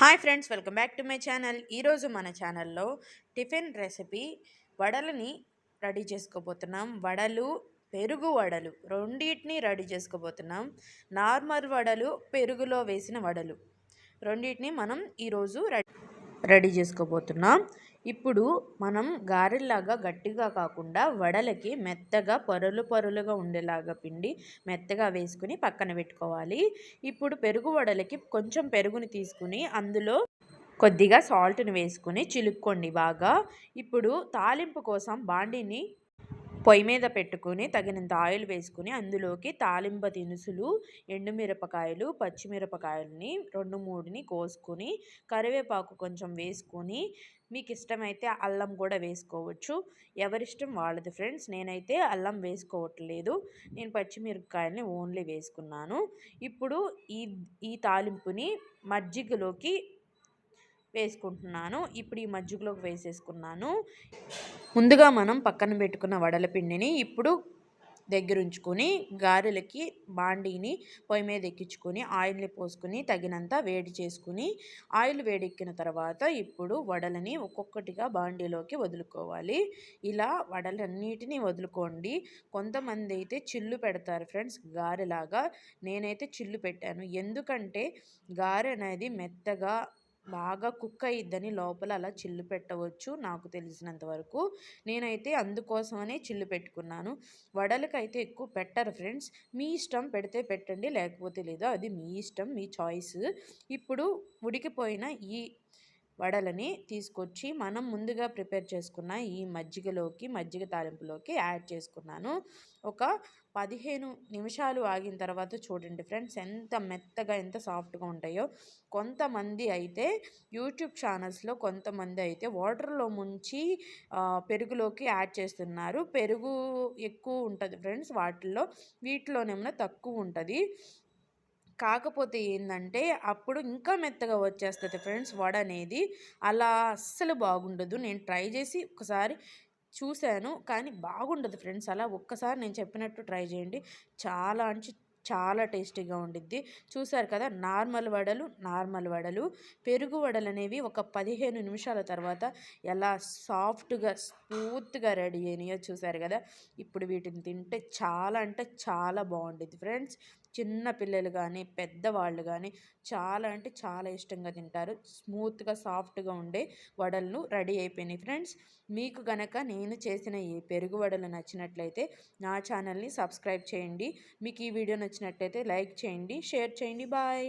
Hi friends welcome back to my channel. ఈరోజు మన ఛానల్లో టిఫిన్ రెసిపీ వడలని రెడీ చేసుకోబోతున్నాం. వడలు పెరుగు వడలు రెండింటిని రెడీ చేసుకోబోతున్నాం. నార్మల్ వడలు పెరుగులో వేసిన వడలు రెండింటిని మనం ఈరోజు రెడీ రెడీ చేసుకోబోతున్నాం. ఇప్పుడు మనం గారెల్లాగా గట్టిగా కాకుండా వడలకి మెత్తగా పొరలు పొరలుగా ఉండేలాగా పిండి మెత్తగా వేసుకుని పక్కన పెట్టుకోవాలి. ఇప్పుడు పెరుగు వడలకి కొంచెం పెరుగుని తీసుకుని అందులో కొద్దిగా సాల్ట్ని వేసుకుని చిలుక్కోండి బాగా. ఇప్పుడు తాలింపు కోసం బాండిని పొయ్యి మీద పెట్టుకుని తగినంత ఆయిల్ వేసుకుని అందులోకి తాలింప దినుసులు ఎండుమిరపకాయలు పచ్చిమిరపకాయలని రెండు మూడుని కోసుకుని కరివేపాకు కొంచెం వేసుకొని మీకు ఇష్టమైతే అల్లం కూడా వేసుకోవచ్చు. ఎవరిష్టం వాళ్ళది ఫ్రెండ్స్. నేనైతే అల్లం వేసుకోవట్లేదు. నేను పచ్చిమిరపకాయలని ఓన్లీ వేసుకున్నాను. ఇప్పుడు ఈ ఈ తాలింపుని మజ్జిగలోకి వేసుకుంటున్నాను. ఇప్పుడు ఈ మజ్జిగలోకి వేసేసుకున్నాను. ముందుగా మనం పక్కన పెట్టుకున్న వడల పిండిని ఇప్పుడు దగ్గర ఉంచుకొని గారెలకి బాండీని పొయ్యి మీద ఎక్కించుకొని ఆయిల్ని పోసుకొని తగినంత వేడి చేసుకుని ఆయిల్ వేడెక్కిన తర్వాత ఇప్పుడు వడలని ఒక్కొక్కటిగా బాండీలోకి వదులుకోవాలి. ఇలా వడలన్నిటినీ వదులుకోండి. కొంతమంది అయితే చిల్లు పెడతారు ఫ్రెండ్స్ గారెలాగా. నేనైతే చిల్లు పెట్టాను. ఎందుకంటే గారె అనేది మెత్తగా బాగా కుక్ అయ్యిద్దని లోపల అలా చిల్లు పెట్టవచ్చు నాకు తెలిసినంత వరకు. నేనైతే అందుకోసమనే చిల్లు పెట్టుకున్నాను. వడలకైతే ఎక్కువ పెట్టరు ఫ్రెండ్స్. మీ ఇష్టం పెడితే పెట్టండి లేకపోతే లేదు. అది మీ ఇష్టం మీ చాయిస్. ఇప్పుడు ఉడికిపోయిన ఈ వడలని తీసుకొచ్చి మనం ముందుగా ప్రిపేర్ చేసుకున్న ఈ మజ్జిగలోకి మజ్జిగ తాలింపులోకి యాడ్ చేసుకున్నాను. ఒక పదిహేను నిమిషాలు ఆగిన తర్వాత చూడండి ఫ్రెండ్స్ ఎంత మెత్తగా ఎంత సాఫ్ట్గా ఉంటాయో. కొంతమంది అయితే యూట్యూబ్ ఛానల్స్లో కొంతమంది అయితే వాటర్లో ముంచి పెరుగులోకి యాడ్ చేస్తున్నారు. పెరుగు ఎక్కువ ఉంటుంది ఫ్రెండ్స్ వాటిల్లో వీటిలోనేమో తక్కువ ఉంటుంది. కాకపోతే ఏంటంటే అప్పుడు ఇంకా మెత్తగా వచ్చేస్తుంది ఫ్రెండ్స్ వడ అనేది. అలా అస్సలు బాగుండదు. నేను ట్రై చేసి ఒకసారి చూశాను. కానీ బాగుండదు ఫ్రెండ్స్. అలా ఒక్కసారి నేను చెప్పినట్టు ట్రై చేయండి. చాలా అంటే చాలా టేస్టీగా ఉండిద్ది. చూసారు కదా నార్మల్ వడలు నార్మల్ వడలు. పెరుగు వడలు అనేవి ఒక పదిహేను నిమిషాల తర్వాత ఎలా సాఫ్ట్గా స్మూత్గా రెడీ అయినాయో చూసారు కదా. ఇప్పుడు వీటిని తింటే చాలా అంటే చాలా బాగుండిద్ది ఫ్రెండ్స్. చిన్న పిల్లలు కానీ పెద్దవాళ్ళు కానీ చాలా అంటే చాలా ఇష్టంగా తింటారు. స్మూత్గా సాఫ్ట్గా ఉండే వడలను రెడీ అయిపోయినాయి ఫ్రెండ్స్. మీకు గనక నేను చేసిన ఈ పెరుగు వడలు నచ్చినట్లయితే నా ఛానల్ని సబ్స్క్రైబ్ చేయండి. మీకు ఈ వీడియో నచ్చినట్లయితే లైక్ చేయండి షేర్ చేయండి బాయ్.